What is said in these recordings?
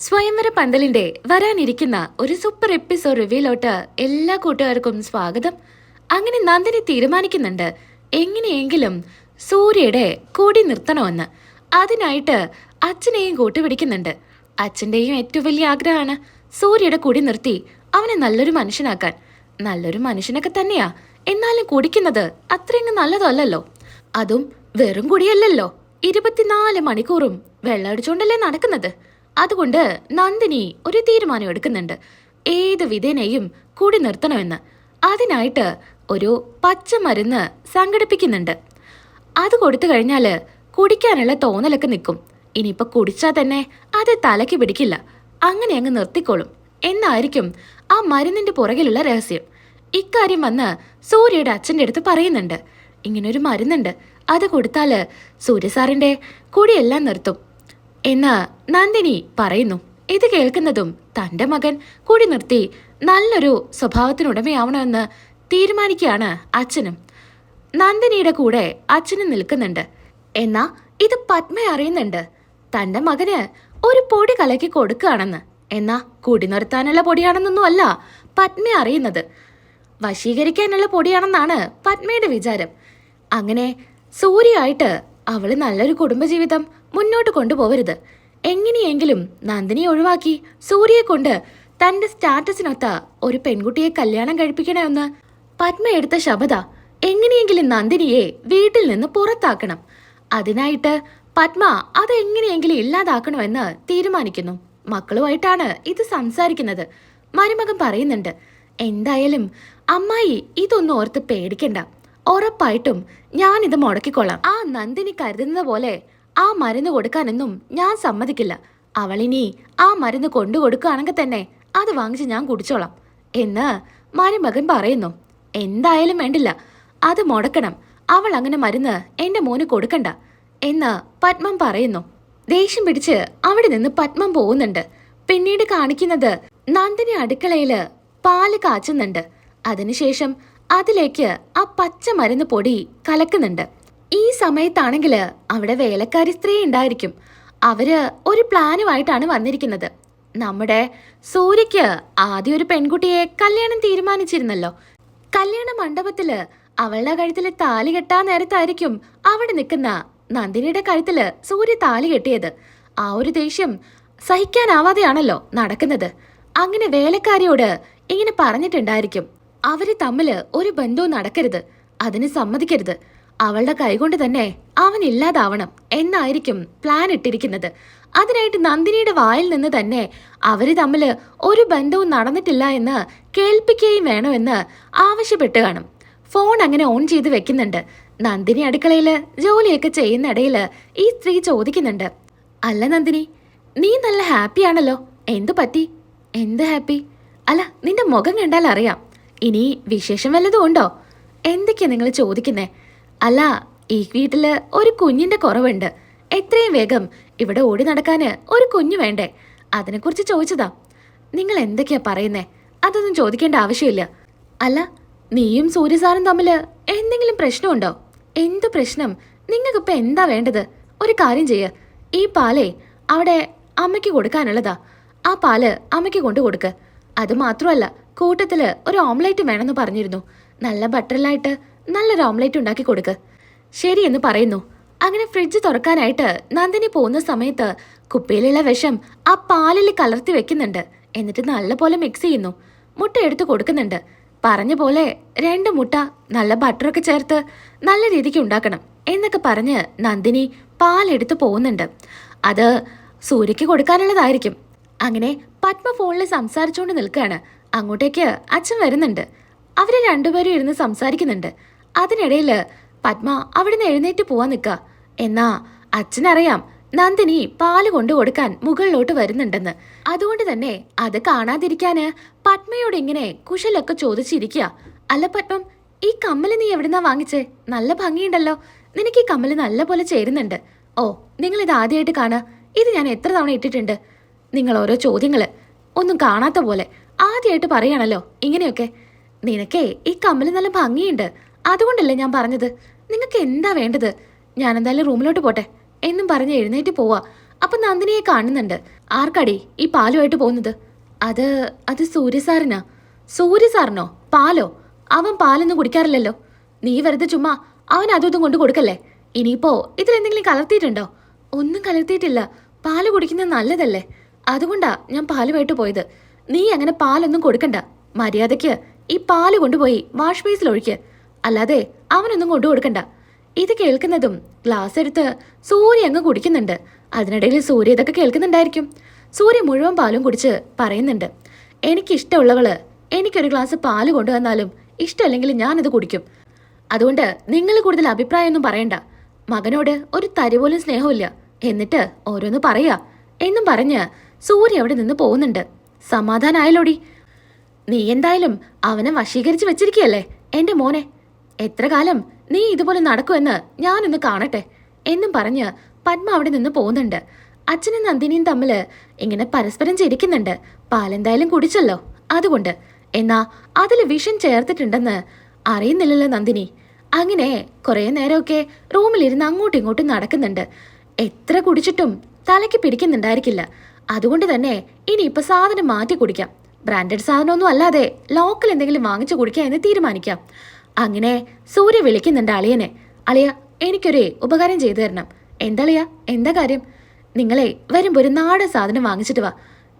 സ്വയംവര പന്തലിന്റെ വരാനിരിക്കുന്ന ഒരു സൂപ്പർ എപ്പിസോഡ് റിവ്യൂലോട്ട് എല്ലാ കൂട്ടുകാർക്കും സ്വാഗതം. അങ്ങനെ നന്ദിനി തീരുമാനിക്കുന്നുണ്ട് എങ്ങനെയെങ്കിലും സൂര്യയുടെ കൂടി നിർത്തണമെന്ന്. അതിനായിട്ട് അച്ഛനെയും കൂട്ടുപിടിക്കുന്നുണ്ട്. അച്ഛന്റെയും ഏറ്റവും വലിയ ആഗ്രഹമാണ് സൂര്യയുടെ കൂടി നിർത്തി അവനെ നല്ലൊരു മനുഷ്യനാക്കാൻ. നല്ലൊരു മനുഷ്യനൊക്കെ തന്നെയാ. എന്നാലും കുടിക്കുന്നത് അത്രയങ്ങ് നല്ലതല്ലല്ലോ. അതും വെറും കുടിയല്ലല്ലോ. ഇരുപത്തിനാല് മണിക്കൂറും വെള്ളമടിച്ചുകൊണ്ടല്ലേ നടക്കുന്നത്. അതുകൊണ്ട് നന്ദിനി ഒരു തീരുമാനം എടുക്കുന്നുണ്ട്. ഏത് വിധേനയും കൂടി നിർത്തണമെന്ന്. അതിനായിട്ട് ഒരു പച്ചമരുന്ന് സംഘടിപ്പിക്കുന്നുണ്ട്. അത് കൊടുത്തു കഴിഞ്ഞാൽ കുടിക്കാനുള്ള തോന്നലൊക്കെ നിൽക്കും. ഇനിയിപ്പോൾ കുടിച്ചാൽ തന്നെ അത് തലയ്ക്ക് പിടിക്കില്ല. അങ്ങനെ അങ്ങ് നിർത്തിക്കോളും. എന്നായിരിക്കും ആ മരുന്നിന്റെ പുറകിലുള്ള രഹസ്യം. ഇക്കാര്യം വന്ന് സൂര്യയുടെ അച്ഛന്റെ അടുത്ത് പറയുന്നുണ്ട്. ഇങ്ങനൊരു മരുന്നുണ്ട്. അത് കൊടുത്താൽ സൂര്യസാറിന്റെ കുടിയെല്ലാം നിർത്തും. എന്ന് നന്ദിനി പറയുന്നു. ഇത് കേൾക്കുന്നതും തന്റെ മകൻ കൂടി നിർത്തി നല്ലൊരു സ്വഭാവത്തിനുടമയാവണമെന്ന് തീരുമാനിക്കുകയാണ് അച്ഛനും. നന്ദിനിയുടെ കൂടെ അച്ഛനും നിൽക്കുന്നുണ്ട്. എന്നാ ഇത് പത്മ അറിയുന്നുണ്ട്. തന്റെ മകന് ഒരു പൊടി കലക്കി കൊടുക്കുകയാണെന്ന്. എന്നാ കുടി നിർത്താനുള്ള പൊടിയാണെന്നൊന്നും അല്ല പത്മ അറിയുന്നത്. വശീകരിക്കാനുള്ള പൊടിയാണെന്നാണ് പത്മയുടെ വിചാരം. അങ്ങനെ സൂര്യയായിട്ട് അവൾ നല്ലൊരു കുടുംബജീവിതം മുന്നോട്ട് കൊണ്ടുപോകരുത് എങ്ങനെയെങ്കിലും നന്ദിനിയെ ഒഴിവാക്കി സൂര്യയെ കൊണ്ട് തന്റെ സ്റ്റാറ്റസിനൊത്ത ഒരു പെൺകുട്ടിയെ കല്യാണം കഴിപ്പിക്കണമെന്ന് പത്മ എടുത്ത ശബദ എങ്ങനെയെങ്കിലും നന്ദിനിയെ വീട്ടിൽ നിന്ന് പുറത്താക്കണം. അതിനായിട്ട് പത്മ അതെങ്ങനെയെങ്കിലും ഇല്ലാതാക്കണമെന്ന് തീരുമാനിക്കുന്നു. മക്കളുമായിട്ടാണ് ഇത് സംസാരിക്കുന്നത്. മരുമകൻ പറയുന്നുണ്ട് എന്തായാലും അമ്മായി ഇതൊന്നും ഓർത്ത് പേടിക്കണ്ട. ഉറപ്പായിട്ടും ഞാൻ ഇത് മുടക്കിക്കൊള്ളാം. ആ നന്ദിനി കരുതുന്ന പോലെ ആ മരുന്ന് കൊടുക്കാനൊന്നും ഞാൻ സമ്മതിക്കില്ല. അവളിനി ആ മരുന്ന് കൊണ്ടു കൊടുക്കുകയാണെങ്കിൽ തന്നെ അത് വാങ്ങിച്ച് ഞാൻ കുടിച്ചോളാം എന്ന് മരുമകൻ പറയുന്നു. എന്തായാലും വേണ്ടില്ല. അത് മുടക്കണം. അവൾ അങ്ങനെ മരുന്ന് എന്റെ മോന് കൊടുക്കണ്ട എന്ന് പത്മം പറയുന്നു. ദേഷ്യം പിടിച്ച് അവിടെ നിന്ന് പത്മം പോകുന്നുണ്ട്. പിന്നീട് കാണിക്കുന്നത് നന്ദിനി അടുക്കളയിൽ പാൽ കാച്ചുന്നുണ്ട്. അതിനുശേഷം അതിലേക്ക് ആ പച്ച മരുന്ന് പൊടി കലക്കുന്നുണ്ട്. ഈ സമയത്താണെങ്കിൽ അവിടെ വേലക്കാരി സ്ത്രീ ഉണ്ടായിരിക്കും. അവർ ഒരു പ്ലാനുമായിട്ടാണ് വന്നിരിക്കുന്നത്. നമ്മുടെ സൂര്യക്ക് ആദ്യം ഒരു പെൺകുട്ടിയെ കല്യാണം തീരുമാനിച്ചിരുന്നല്ലോ. കല്യാണ മണ്ഡപത്തിൽ അവളുടെ കഴുത്തിൽ താലി കെട്ടാൻ നേരത്തായിരിക്കും അവിടെ നിൽക്കുന്ന നന്ദിനിയുടെ കഴുത്തിൽ സൂര്യ താലി കെട്ടിയത്. ആ ഒരു ദേഷ്യം സഹിക്കാനാവാതെയാണല്ലോ നടക്കുന്നത്. അങ്ങനെ വേലക്കാരിയോട് ഇങ്ങനെ പറഞ്ഞിട്ടുണ്ടായിരിക്കും. അവർ തമ്മിൽ ഒരു ബന്ധവും നടക്കരുത്. അതിന് സമ്മതിക്കരുത്. അവളുടെ കൈകൊണ്ട് തന്നെ അവൻ ഇല്ലാതാവണം എന്നായിരിക്കും പ്ലാൻ ഇട്ടിരിക്കുന്നത്. അതിനായിട്ട് നന്ദിനിയുടെ വായിൽ നിന്ന് തന്നെ അവർ തമ്മിൽ ഒരു ബന്ധവും നടന്നിട്ടില്ല എന്ന് കേൾപ്പിക്കുകയും വേണമെന്ന് ആവശ്യപ്പെട്ട് കാണും. ഫോൺ അങ്ങനെ ഓൺ ചെയ്ത് വെക്കുന്നുണ്ട്. നന്ദിനി അടുക്കളയിൽ ജോലിയൊക്കെ ചെയ്യുന്നിടയിൽ ഈ സ്ത്രീ ചോദിക്കുന്നുണ്ട്. അല്ല നന്ദിനി നീ നല്ല ഹാപ്പിയാണല്ലോ എന്തു പറ്റി? എന്ത് ഹാപ്പി അല്ല നിന്റെ മുഖം കണ്ടാൽ അറിയാം ഇനി വിശേഷം വല്ലതും ഉണ്ടോ? എന്തൊക്കെയാ നിങ്ങൾ ചോദിക്കുന്നേ? അല്ല ഈ വീട്ടിൽ ഒരു കുഞ്ഞിന്റെ കുറവുണ്ട്. എത്രയും വേഗം ഇവിടെ ഓടി നടക്കാന് ഒരു കുഞ്ഞു വേണ്ടേ? അതിനെക്കുറിച്ച് ചോദിച്ചതാ. നിങ്ങൾ എന്തൊക്കെയാ പറയുന്നേ? അതൊന്നും ചോദിക്കേണ്ട ആവശ്യമില്ല. അല്ല നീയും സൂര്യസാറും തമ്മിൽ എന്തെങ്കിലും പ്രശ്നമുണ്ടോ? എന്ത് പ്രശ്നം? നിങ്ങൾക്കിപ്പോ എന്താ വേണ്ടത്? ഒരു കാര്യം ചെയ്യ. ഈ പാലേ അവിടെ അമ്മയ്ക്ക് കൊടുക്കാനുള്ളതാ. ആ പാൽ അമ്മയ്ക്ക് കൊണ്ടു കൊടുക്ക് അത് മാത്രമല്ല കൂട്ടത്തിൽ ഒരു ഓംലേറ്റ് വേണമെന്ന് പറഞ്ഞിരുന്നു. നല്ല ബട്ടറിലായിട്ട് നല്ലൊരു ഓംലേറ്റ് ഉണ്ടാക്കി കൊടുക്ക്. ശരിയെന്ന് പറയുന്നു. അങ്ങനെ ഫ്രിഡ്ജ് തുറക്കാനായിട്ട് നന്ദിനി പോകുന്ന സമയത്ത് കുപ്പിയിലുള്ള വിഷം ആ പാലിൽ കലർത്തി വെക്കുന്നുണ്ട്. എന്നിട്ട് നല്ലപോലെ മിക്സ് ചെയ്യുന്നു. മുട്ട എടുത്ത് കൊടുക്കുന്നുണ്ട്. പറഞ്ഞ പോലെ രണ്ട് മുട്ട നല്ല ബട്ടറൊക്കെ ചേർത്ത് നല്ല രീതിക്ക് ഉണ്ടാക്കണം എന്നൊക്കെ പറഞ്ഞ് നന്ദിനി പാലെടുത്ത് പോകുന്നുണ്ട്. അത് സൂര്യക്ക് കൊടുക്കാനുള്ളതായിരിക്കും. അങ്ങനെ പത്മ ഫോണിൽ സംസാരിച്ചുകൊണ്ട് നിൽക്കുകയാണ് അങ്ങോട്ടേക്ക് അച്ഛൻ വരുന്നുണ്ട്. അവർ രണ്ടുപേരും ഇരുന്ന് സംസാരിക്കുന്നുണ്ട്. അതിനിടയിൽ പത്മ അവിടുന്ന് എഴുന്നേറ്റ് പോവാൻ നിൽക്കുക എന്നാ അച്ഛനറിയാം നന്ദിനി പാൽ കൊണ്ടു കൊടുക്കാൻ മുകളിലോട്ട് വരുന്നുണ്ടെന്ന്. അതുകൊണ്ട് തന്നെ അത് കാണാതിരിക്കാന് പത്മയോട് ഇങ്ങനെ കുശലൊക്കെ ചോദിച്ചിരിക്കുക അല്ല പത്മം ഈ കമ്മൽ നീ എവിടുന്നാ വാങ്ങിച്ചേ? നല്ല ഭംഗിയുണ്ടല്ലോ. നിനക്ക് ഈ കമ്മൽ നല്ല പോലെ ചേരുന്നുണ്ട്. ഓ നിങ്ങൾ ഇത് ആദ്യമായിട്ട് കാണുക ഇത് ഞാൻ എത്ര തവണ ഇട്ടിട്ടുണ്ട്. നിങ്ങൾ ഓരോ ചോദ്യങ്ങൾ ഒന്നും കാണാത്ത പോലെ ആദ്യമായിട്ട് പറയണല്ലോ ഇങ്ങനെയൊക്കെ. നിനക്കേ ഈ കമ്മൽ നല്ല ഭംഗിയുണ്ട്. അതുകൊണ്ടല്ലേ ഞാൻ പറഞ്ഞത്. നിങ്ങൾക്ക് എന്താ വേണ്ടത്? ഞാൻ എന്തായാലും റൂമിലോട്ട് പോട്ടെ. എന്നും പറഞ്ഞ് എഴുന്നേറ്റ് പോവാ. അപ്പൊ നന്ദിനിയെ കാണുന്നുണ്ട്. ആർക്കടി ഈ പാലുമായിട്ട് പോകുന്നത്? അത് അത് സൂര്യസാറിനാ സൂര്യസാറിനോ പാലോ? അവൻ പാലൊന്നും കുടിക്കാറില്ലല്ലോ. നീ വെറുതെ ചുമ്മാ അവൻ അതും ഇതും കൊണ്ട് കൊടുക്കല്ലേ? ഇനിയിപ്പോ ഇതിലെന്തെങ്കിലും കലർത്തിയിട്ടുണ്ടോ? ഒന്നും കലർത്തിയിട്ടില്ല. പാൽ കുടിക്കുന്നത് നല്ലതല്ലേ? അതുകൊണ്ടാ ഞാൻ പാലുമായിട്ട് പോയത്. നീ അങ്ങനെ പാലൊന്നും കൊടുക്കണ്ട. മര്യാദയ്ക്ക് ഈ പാൽ കൊണ്ടുപോയി വാഷ് ബേസിൽ ഒഴിക്ക്. അല്ലാതെ അവനൊന്നും കൊണ്ടു കൊടുക്കണ്ട. ഇത് കേൾക്കുന്നതും ഗ്ലാസ് എടുത്ത് സൂര്യ അങ്ങ് കുടിക്കുന്നുണ്ട്. അതിനിടയിൽ സൂര്യ ഇതൊക്കെ കേൾക്കുന്നുണ്ടായിരിക്കും. സൂര്യ മുഴുവൻ പാലും കുടിച്ച് പറയുന്നുണ്ട്. എനിക്കിഷ്ടമുള്ളവൾ എനിക്കൊരു ഗ്ലാസ് പാൽ കൊണ്ടുവന്നാലും ഇഷ്ടമല്ലെങ്കിൽ ഞാനത് കുടിക്കും. അതുകൊണ്ട് നിങ്ങൾ കൂടുതൽ അഭിപ്രായമൊന്നും പറയണ്ട. മകനോട് ഒരു തരി പോലും സ്നേഹമില്ല. എന്നിട്ട് ഓരോന്ന് പറയാ എന്നും പറഞ്ഞ് സൂര്യ അവിടെ നിന്ന് പോകുന്നുണ്ട്. സമാധാനായാലോടി നീ എന്തായാലും അവനെ വശീകരിച്ച് വെച്ചിരിക്കുകയല്ലേ? എന്റെ മോനെ എത്ര കാലം നീ ഇതുപോലെ നടക്കുമെന്ന് ഞാനൊന്ന് കാണട്ടെ എന്നും പറഞ്ഞ് പത്മ അവിടെ നിന്ന് പോകുന്നുണ്ട്. അച്ഛനും നന്ദിനിയും തമ്മിൽ ഇങ്ങനെ പരസ്പരം ചിരിക്കുന്നുണ്ട്. പാലെന്തായാലും കുടിച്ചല്ലോ. അതുകൊണ്ട്. എന്നാ അതിൽ വിഷം ചേർത്തിട്ടുണ്ടെന്ന് അറിയുന്നില്ലല്ലോ നന്ദിനി. അങ്ങനെ കുറേ നേരമൊക്കെ റൂമിലിരുന്ന് അങ്ങോട്ടും ഇങ്ങോട്ടും നടക്കുന്നുണ്ട്. എത്ര കുടിച്ചിട്ടും തലയ്ക്ക് പിടിക്കുന്നുണ്ടായിരിക്കില്ല. അതുകൊണ്ട് തന്നെ ഇനി ഇപ്പൊ സാധനം മാറ്റി കുടിക്കാം. ബ്രാൻഡഡ് സാധനമൊന്നും അല്ലാതെ ലോക്കൽ എന്തെങ്കിലും വാങ്ങിച്ചു കുടിക്കാം എന്ന് തീരുമാനിക്കാം. അങ്ങനെ സൂര്യ വിളിക്കുന്നുണ്ട് അളിയനെ. അളിയ എനിക്കൊരു ഉപകാരം ചെയ്തു തരണം. എന്താളിയ എന്താ കാര്യം? നിങ്ങളെ വരുമ്പോൾ ഒരു നാടൻ സാധനം വാങ്ങിച്ചിട്ട് വാ.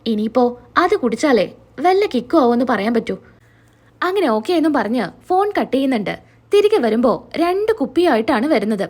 ഇനിയിപ്പോ അത് കുടിച്ചാലേ വല്ല കിക്കോ ആവുമെന്ന് പറയാൻ പറ്റൂ. അങ്ങനെ ഓക്കെ എന്നും പറഞ്ഞ് ഫോൺ കട്ട് ചെയ്യുന്നുണ്ട്. തിരികെ വരുമ്പോൾ രണ്ട് കുപ്പിയായിട്ടാണ് വരുന്നത്.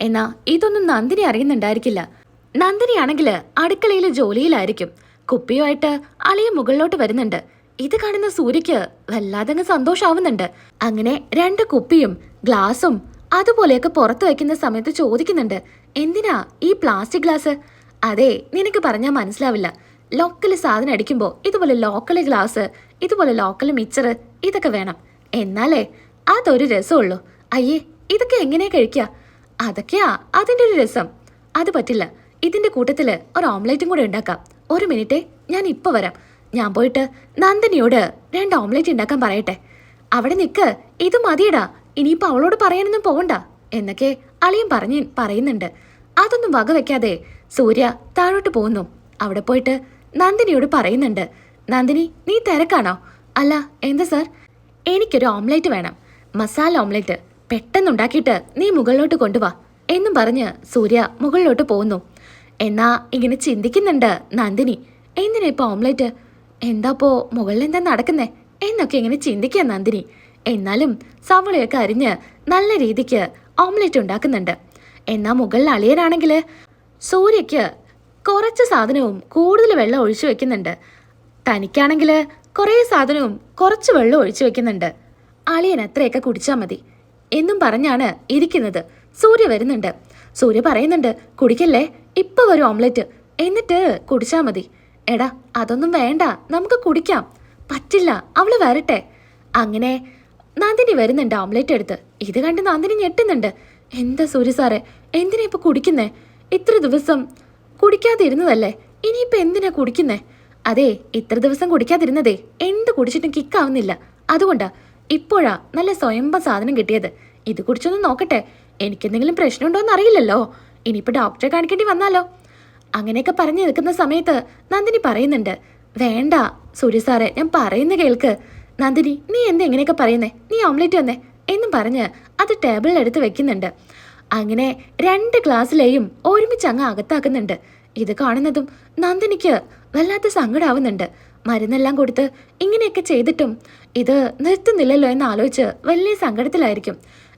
എന്നാ ഇതൊന്നും നന്ദിനി അറിയുന്നുണ്ടായിരിക്കില്ല. നന്ദിനിയാണെങ്കിൽ അടുക്കളയിലെ ജോലിയിലായിരിക്കും. കുപ്പിയുമായിട്ട് അളിയ മുകളിലോട്ട് വരുന്നുണ്ട്. ഇത് കാണുന്ന സൂര്യക്ക് വല്ലാതങ്ങ് സന്തോഷാവുന്നുണ്ട്. അങ്ങനെ രണ്ട് കുപ്പിയും ഗ്ലാസും അതുപോലെയൊക്കെ പുറത്ത് വയ്ക്കുന്ന സമയത്ത് ചോദിക്കുന്നുണ്ട്. എന്തിനാ ഈ പ്ലാസ്റ്റിക് ഗ്ലാസ്? അതെ നിനക്ക് പറഞ്ഞാൽ മനസ്സിലാവില്ല. ലോക്കൽ സാധനം അടിക്കുമ്പോൾ ഇതുപോലെ ലോക്കൽ ഗ്ലാസ് ഇതുപോലെ ലോക്കൽ മിച്ചർ ഇതൊക്കെ വേണം. എന്നാലേ അതൊരു രസമുള്ളൂ. അയ്യേ ഇതൊക്കെ എങ്ങനെയാ കഴിക്കുക അതൊക്കെയാ അതിന്റെ ഒരു രസം. അത് പറ്റില്ല. ഇതിന്റെ കൂട്ടത്തിൽ ഒരു ഓംലേറ്റും കൂടെ ഉണ്ടാക്കാം. ഒരു മിനിറ്റേ ഞാൻ ഇപ്പൊ വരാം. ഞാൻ പോയിട്ട് നന്ദിനിയോട് രണ്ട് ഓംലേറ്റ് ഉണ്ടാക്കാൻ പറയട്ടെ. അവിടെ നിക്ക് ഇത് മതിയടാ. ഇനിയിപ്പോ അവളോട് പറയാനൊന്നും പോകണ്ട എന്നൊക്കെ അളിയും പറഞ്ഞ് പറയുന്നുണ്ട്. അതൊന്നും വകവെക്കാതെ സൂര്യ താഴോട്ട് പോകുന്നു. അവിടെ പോയിട്ട് നന്ദിനിയോട് പറയുന്നുണ്ട്. നന്ദിനി നീ തിരക്കാണോ? അല്ല എന്താ സാർ? എനിക്കൊരു ഓംലേറ്റ് വേണം. മസാല ഓംലേറ്റ്. പെട്ടെന്നുണ്ടാക്കിയിട്ട് നീ മുകളിലോട്ട് കൊണ്ടുവാ എന്നും പറഞ്ഞ് സൂര്യ മുകളിലോട്ട് പോകുന്നു. എന്നാ ഇങ്ങനെ ചിന്തിക്കുന്നുണ്ട് നന്ദിനി. എന്തിനാ ഇപ്പൊ ഓംലേറ്റ് എന്താപ്പോ മുകളിൽ എന്താ നടക്കുന്നേ? എന്നൊക്കെ ഇങ്ങനെ ചിന്തിക്കുക നന്ദിനി. എന്നാലും സവളയൊക്കെ അരിഞ്ഞ് നല്ല രീതിക്ക് ഓംലെറ്റ് ഉണ്ടാക്കുന്നുണ്ട്. എന്നാ മുകളിൽ അളിയനാണെങ്കിൽ സൂര്യയ്ക്ക് കുറച്ച് സാധനവും കൂടുതൽ വെള്ളം ഒഴിച്ചു വെക്കുന്നുണ്ട്. തനിക്കാണെങ്കിൽ കുറേ സാധനവും കുറച്ച് വെള്ളം ഒഴിച്ചു വെക്കുന്നുണ്ട്. അളിയൻ അത്രയൊക്കെ കുടിച്ചാൽ മതി. എന്നും പറഞ്ഞാണ് ഇരിക്കുന്നത്. സൂര്യ വരുന്നുണ്ട്. സൂര്യ പറയുന്നുണ്ട് കുടിക്കല്ലേ? ഇപ്പൊ ഒരു ഓംലെറ്റ്. എന്നിട്ട് കുടിച്ചാ മതി. എടാ അതൊന്നും വേണ്ട. നമുക്ക് കുടിക്കാം. പറ്റില്ല അവൾ വരട്ടെ. അങ്ങനെ നന്ദിനി വരുന്നുണ്ട് ഓംലെറ്റ് എടുത്ത്. ഇത് കണ്ട് നന്ദിനി ഞെട്ടുന്നുണ്ട്. എന്താ സൂര്യ സാറേ എന്തിനാ ഇപ്പൊ കുടിക്കുന്നേ? ഇത്ര ദിവസം കുടിക്കാതിരുന്നതല്ലേ? ഇനിയിപ്പോ എന്തിനാ കുടിക്കുന്നേ? അതെ ഇത്ര ദിവസം കുടിക്കാതിരുന്നതേ. എന്ത് കുടിച്ചിട്ടും കിക്കാവുന്നില്ല. അതുകൊണ്ടാ ഇപ്പോഴാ നല്ല സ്വയംഭ സാധനം കിട്ടിയത്. ഇത് കുടിച്ചൊന്ന് നോക്കട്ടെ. എനിക്കെന്തെങ്കിലും പ്രശ്നമുണ്ടോ എന്ന് അറിയില്ലല്ലോ ഇനിയിപ്പോ ഡോക്ടറെ കാണിക്കേണ്ടി വന്നാലോ? അങ്ങനെയൊക്കെ പറഞ്ഞു നിൽക്കുന്ന സമയത്ത് നന്ദിനി പറയുന്നുണ്ട് വേണ്ട സൂര്യ സാറേ ഞാൻ പറയുന്ന കേൾക്ക്. നന്ദിനി നീ എന്താ എങ്ങനെയൊക്കെ പറയുന്നേ? നീ ഓംലെറ്റ് വന്നേ? എന്നും പറഞ്ഞ് അത് ടേബിളിലെടുത്ത് വെക്കുന്നുണ്ട്. അങ്ങനെ രണ്ട് ഗ്ലാസ്സിലെയും ഒരുമിച്ച് അങ്ങ് അകത്താക്കുന്നുണ്ട്. ഇത് കാണുന്നതും നന്ദിനിക്ക് വല്ലാത്ത സങ്കടാവുന്നുണ്ട്. മരുന്നെല്ലാം കൊടുത്ത് ഇങ്ങനെയൊക്കെ ചെയ്തിട്ടും ഇത് നിർത്തുന്നില്ലല്ലോ എന്ന് ആലോചിച്ച് വലിയ സങ്കടത്തിലായിരിക്കും.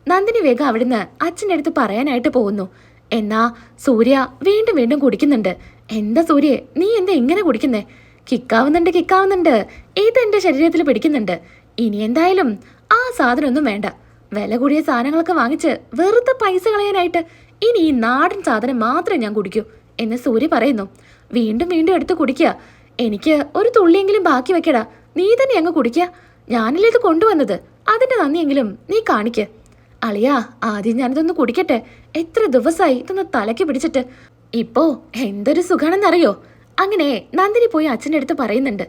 നന്ദിനി വേഗം അവിടുന്ന് അച്ഛന്റെ അടുത്ത് പറയാനായിട്ട് പോകുന്നു. എന്നാ സൂര്യ വീണ്ടും വീണ്ടും കുടിക്കുന്നുണ്ട്. എന്താ സൂര്യ നീ എന്താ ഇങ്ങനെ കുടിക്കുന്നേ? കിക്കാവുന്നുണ്ട് കിക്കാവുന്നുണ്ട്. എന്റെ ശരീരത്തിൽ പിടിക്കുന്നുണ്ട്. ഇനി എന്തായാലും ആ സാധനമൊന്നും വേണ്ട. വില കൂടിയ സാധനങ്ങളൊക്കെ വാങ്ങിച്ച് വെറുതെ പൈസ കളയാനായിട്ട് ഇനി ഈ നാടൻ സാധനം മാത്രമേ ഞാൻ കുടിക്കൂ എന്ന് സൂര്യ പറയുന്നു. വീണ്ടും വീണ്ടും എടുത്ത് കുടിക്കുക. എനിക്ക് ഒരു തുള്ളിയെങ്കിലും ബാക്കി വെക്കടാ. നീ തന്നെ അങ്ങ് കുടിക്കുക. ഞാനല്ലേ ഇത് കൊണ്ടുവന്നത്. അതിന്റെ നന്ദിയെങ്കിലും നീ കാണിക്ക്. അളിയാ ആദ്യം ഞാനിതൊന്ന് കുടിക്കട്ടെ. എത്ര ദിവസമായി ഇതൊന്ന് തലയ്ക്ക് പിടിച്ചിട്ട്. ഇപ്പോ എന്തൊരു സുഖാണെന്നറിയോ? അങ്ങനെ നന്ദിനി പോയി അച്ഛന്റെ അടുത്ത് പറയുന്നുണ്ട്.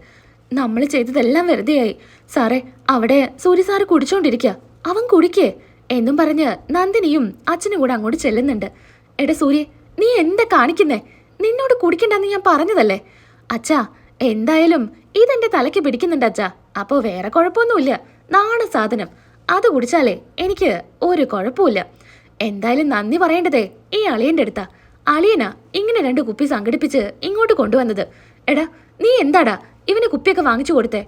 നമ്മൾ ചെയ്തതെല്ലാം വെറുതെയായി. സാറേ അവിടെ സൂര്യ സാറ് കുടിച്ചോണ്ടിരിക്കുക അവൻ കുടിക്കേ. എന്നും പറഞ്ഞ് നന്ദിനിയും അച്ഛനും കൂടെ അങ്ങോട്ട് ചെല്ലുന്നുണ്ട്. എടാ സൂര്യ നീ എന്താ കാണിക്കുന്നേ? നിന്നോട് കുടിക്കണ്ടെന്ന് ഞാൻ പറഞ്ഞതല്ലേ? അച്ഛാ എന്തായാലും ഇതെന്റെ തലയ്ക്ക് പിടിക്കുന്നുണ്ട് അച്ഛാ. അപ്പോ വേറെ കുഴപ്പമൊന്നുമില്ല. നാണ സാധനം. അത് കുടിച്ചാലേ എനിക്ക് ഒരു കുഴപ്പമില്ല എന്തായാലും നന്ദി പറയേണ്ടതേ ഈ അളിയന്റെ അടുത്താ. അളിയനാ ഇങ്ങനെ രണ്ട് കുപ്പി സംഘടിപ്പിച്ച് ഇങ്ങോട്ട് കൊണ്ടുവന്നത്. എടാ നീ എന്താടാ? ഇവന് കുപ്പിയൊക്കെ വാങ്ങിച്ചു കൊടുത്തേ.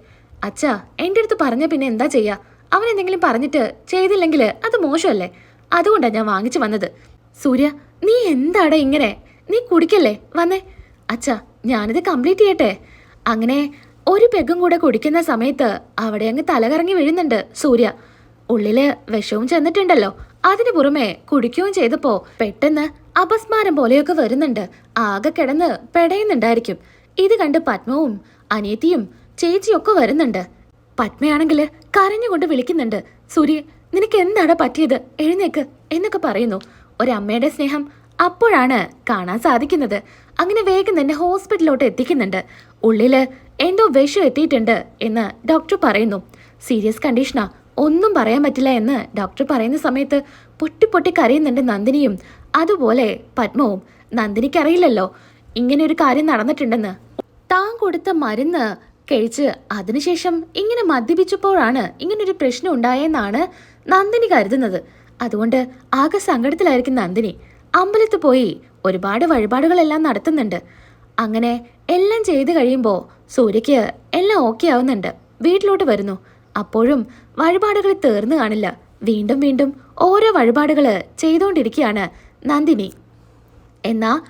അച്ഛാ എന്റെ അടുത്ത് പറഞ്ഞ പിന്നെ എന്താ ചെയ്യാ? അവൻ എന്തെങ്കിലും പറഞ്ഞിട്ട് ചെയ്തില്ലെങ്കിൽ അത് മോശമല്ലേ? അതുകൊണ്ടാണ് ഞാൻ വാങ്ങിച്ചു വന്നത്. സൂര്യ നീ എന്താടാ ഇങ്ങനെ? നീ കുടിക്കല്ലേ? വന്നേ. അച്ഛാ ഞാനിത് കംപ്ലീറ്റ് ചെയ്യട്ടെ. അങ്ങനെ ഒരു പെഗും കൂടെ കുടിക്കുന്ന സമയത്ത് അവിടെ അങ്ങ് തലകറങ്ങി വീഴുന്നുണ്ട് സൂര്യ. ഉള്ളിൽ വിഷവും ചെന്നിട്ടുണ്ടല്ലോ. അതിനു പുറമെ കുടിക്കുകയും ചെയ്തപ്പോ പെട്ടെന്ന് അപസ്മാരം പോലെയൊക്കെ വരുന്നുണ്ട്. ആകെ കിടന്ന് പെടയുന്നുണ്ടായിരിക്കും. ഇത് കണ്ട് പത്മവും അനിയത്തിയും ചേച്ചിയൊക്കെ വരുന്നുണ്ട്. പത്മയാണെങ്കിൽ കരഞ്ഞുകൊണ്ട് വിളിക്കുന്നുണ്ട്. സൂര്യ നിനക്ക് എന്താണ് പറ്റിയത്? എഴുന്നേക്ക് എന്നൊക്കെ പറയുന്നു. ഒരമ്മയുടെ സ്നേഹം അപ്പോഴാണ് കാണാൻ സാധിക്കുന്നത്. അങ്ങനെ വേഗം തന്നെ ഹോസ്പിറ്റലിലോട്ട് എത്തിക്കുന്നുണ്ട്. ഉള്ളിൽ എന്തോ വിഷം എത്തിയിട്ടുണ്ട് എന്ന് ഡോക്ടർ പറയുന്നു. സീരിയസ് കണ്ടീഷനാ. ഒന്നും പറയാൻ പറ്റില്ല എന്ന് ഡോക്ടർ പറയുന്ന സമയത്ത് പൊട്ടി പൊട്ടി കരയുന്നുണ്ട് നന്ദിനിയും. അതുപോലെ പത്മവും നന്ദിനിക്കറിയില്ലല്ലോ. ഇങ്ങനെ ഒരു കാര്യം നടന്നിട്ടുണ്ടെന്ന്. താൻ കൊടുത്ത മരുന്ന് കഴിച്ച് അതിനുശേഷം ഇങ്ങനെ മദ്യപിച്ചപ്പോഴാണ് ഇങ്ങനൊരു പ്രശ്നം ഉണ്ടായെന്നാണ് നന്ദിനി കരുതുന്നത്. അതുകൊണ്ട് ആകെ സങ്കടത്തിലായിരിക്കും നന്ദിനി. അമ്പലത്തിൽ പോയി ഒരുപാട് വഴിപാടുകളെല്ലാം നടത്തുന്നുണ്ട്. അങ്ങനെ എല്ലാം ചെയ്തു കഴിയുമ്പോൾ സൂര്യയ്ക്ക് എല്ലാം ഓക്കെ ആവുന്നുണ്ട്. വീട്ടിലോട്ട് വരുന്നു. അപ്പോഴും വഴിപാടുകൾ തീർന്നു കാണില്ല. വീണ്ടും വീണ്ടും ഓരോ വഴിപാടുകൾ ചെയ്തുകൊണ്ടിരിക്കുകയാണ് നന്ദിനി. എന്നാ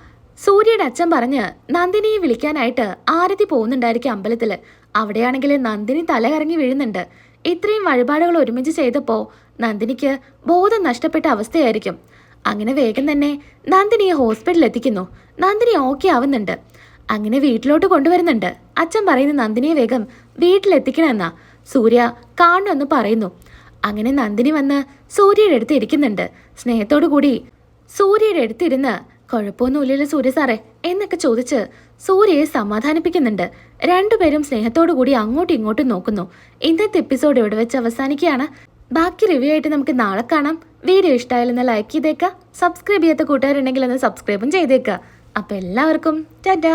സൂര്യയുടെ അച്ഛൻ പറഞ്ഞ് നന്ദിനിയെ വിളിക്കാനായിട്ട് ആരതി പോകുന്നുണ്ടായിരിക്കും അമ്പലത്തിൽ അവിടെയാണെങ്കിൽ നന്ദിനി തലകറങ്ങി വീഴുന്നുണ്ട്. ഇത്രയും വഴിപാടുകൾ ഒരുമിച്ച് ചെയ്തപ്പോൾ നന്ദിനിക്ക് ബോധം നഷ്ടപ്പെട്ട അവസ്ഥയായിരിക്കും. അങ്ങനെ വേഗം തന്നെ നന്ദിനിയെ ഹോസ്പിറ്റലിൽ എത്തിക്കുന്നു. നന്ദിനി ഓക്കെ ആവുന്നുണ്ട്. അങ്ങനെ വീട്ടിലോട്ട് കൊണ്ടുവരുന്നുണ്ട്. അച്ഛൻ പറയുന്ന നന്ദിനിയെ വേഗം വീട്ടിലെത്തിക്കണമെന്നാ. സൂര്യ കാണണമെന്ന് പറയുന്നു. അങ്ങനെ നന്ദിനി വന്ന് സൂര്യയുടെ അടുത്ത് ഇരിക്കുന്നുണ്ട്. സ്നേഹത്തോടു കൂടി സൂര്യയുടെ അടുത്തിരുന്ന് കുഴപ്പമൊന്നുമില്ലല്ലോ സൂര്യ സാറേ എന്നൊക്കെ ചോദിച്ച് സൂര്യയെ സമാധാനിപ്പിക്കുന്നുണ്ട്. രണ്ടുപേരും സ്നേഹത്തോടു കൂടി അങ്ങോട്ടും ഇങ്ങോട്ടും നോക്കുന്നു. ഇന്നത്തെ എപ്പിസോഡ് ഇവിടെ വെച്ച് അവസാനിക്കുകയാണ്. ബാക്കി റിവ്യൂ ആയിട്ട് നമുക്ക് നാളെ കാണാം. വീഡിയോ ഇഷ്ടമായാലൊന്ന് ലൈക്ക് ചെയ്തേക്കുക സബ്സ്ക്രൈബ് ചെയ്യാത്ത കൂട്ടുകാരുണ്ടെങ്കിൽ ഒന്ന് സബ്സ്ക്രൈബും ചെയ്തേക്കുക അപ്പോൾ എല്ലാവർക്കും ടാറ്റാ!